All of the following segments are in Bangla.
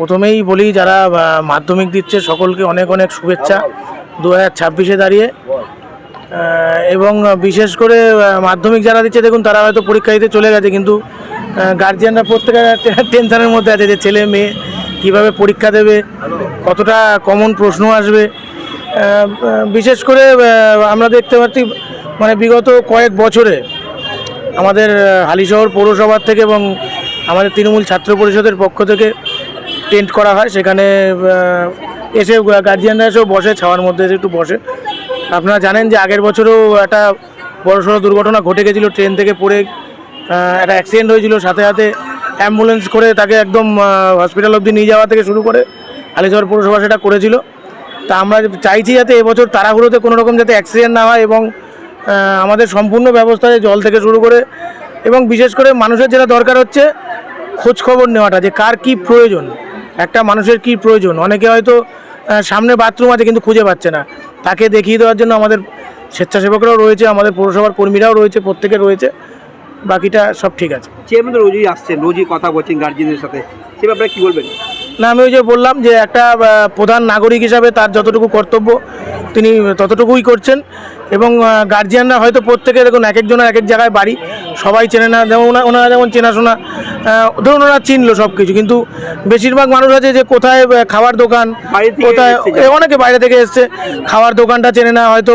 প্রথমেই বলি যারা মাধ্যমিক দিচ্ছে সকলকে অনেক অনেক শুভেচ্ছা। দু হাজার ছাব্বিশে দাঁড়িয়ে। এবং বিশেষ করে মাধ্যমিক যারা দিচ্ছে, দেখুন, তারা হয়তো পরীক্ষা দিতে চলে গেছে, কিন্তু গার্জিয়ানরা প্রত্যেকের টেনশনের মধ্যে আছে যে ছেলে, মেয়ে কীভাবে পরীক্ষা দেবে, কতটা কমন প্রশ্ন আসবে। বিশেষ করে আমরা দেখতে পাচ্ছি মানে বিগত কয়েক বছরে আমাদের হালিশহর পৌরসভার থেকে এবং আমাদের তৃণমূল ছাত্র পরিষদের পক্ষ থেকে টেন্ট করা হয়, সেখানে এসে গার্জিয়ানরা এসেও বসে, ছাওয়ার মধ্যে এসে একটু বসে। আপনারা জানেন যে আগের বছরও একটা বড়সড় দুর্ঘটনা ঘটে গেছিল, ট্রেন থেকে পড়ে একটা অ্যাক্সিডেন্ট হয়েছিল, সাথে সাথে অ্যাম্বুলেন্স করে তাকে একদম হসপিটাল অবধি নিয়ে যাওয়া থেকে শুরু করে হালিশহর পৌরসভা সেটা করেছিল। তা আমরা চাইছি যাতে এবছর তাড়াহুড়োতে কোনো রকম যাতে অ্যাক্সিডেন্ট না হয় এবং আমাদের সম্পূর্ণ ব্যবস্থায় জল থেকে শুরু করে এবং বিশেষ করে মানুষের যেটা দরকার হচ্ছে, খোঁজখবর নেওয়াটা, যে কার কি প্রয়োজন। একটা মানুষের কি প্রয়োজন? অনেকে হয়তো সামনে বাথরুম আছে কিন্তু খুঁজে পাচ্ছে না। তাকে দেখিয়ে দেওয়ার জন্য আমাদের স্বেচ্ছাসেবকরাও রয়েছে, আমাদের পৌরসভার কর্মীরাও রয়েছে, প্রত্যেকে রয়েছে। বাকিটা সব ঠিক আছে। চেয়ারম্যান তো রোজই আসছেন, রোজই কথা বলছেন গার্জিয়ানদের সাথে। সে ব্যাপারে কী বলবেন? না আমি ওই যে বললাম যে একটা প্রধান নাগরিক হিসাবে তার যতটুকু কর্তব্য তিনি ততটুকুই করছেন। এবং গার্জিয়ানরা হয়তো প্রত্যেকে দেখুন এক একজনের এক এক জায়গায় বাড়ি সবাই চেনে না যেমন ওনা- ওনারা যেমন চেনাশোনা ধরুন ওনারা চিনলো সব কিছু কিন্তু বেশিরভাগ মানুষ আছে যে কোথায় খাবার দোকান কোথায় অনেকে বাইরে থেকে এসছে খাওয়ার দোকানটা চেনে না হয়তো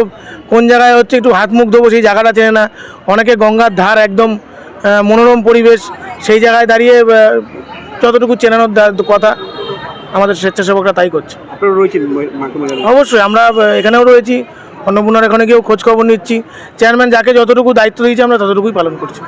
কোন জায়গায় হচ্ছে একটু হাত মুখ ধোবো সেই জায়গাটা চেনে না। অনেকে গঙ্গার ধার একদম মনোরম পরিবেশ সেই জায়গায় দাঁড়িয়ে যতটুকু চেনানোর কথা আমাদের স্বেচ্ছাসেবকরা তাই করছে। অবশ্যই আমরা এখানেও রয়েছি অন্নপূর্ণার এখানে গিয়েও খোঁজখবর নিচ্ছি। চেয়ারম্যান যাকে যতটুকু দায়িত্ব দিয়েছে আমরা ততটুকুই পালন করছি।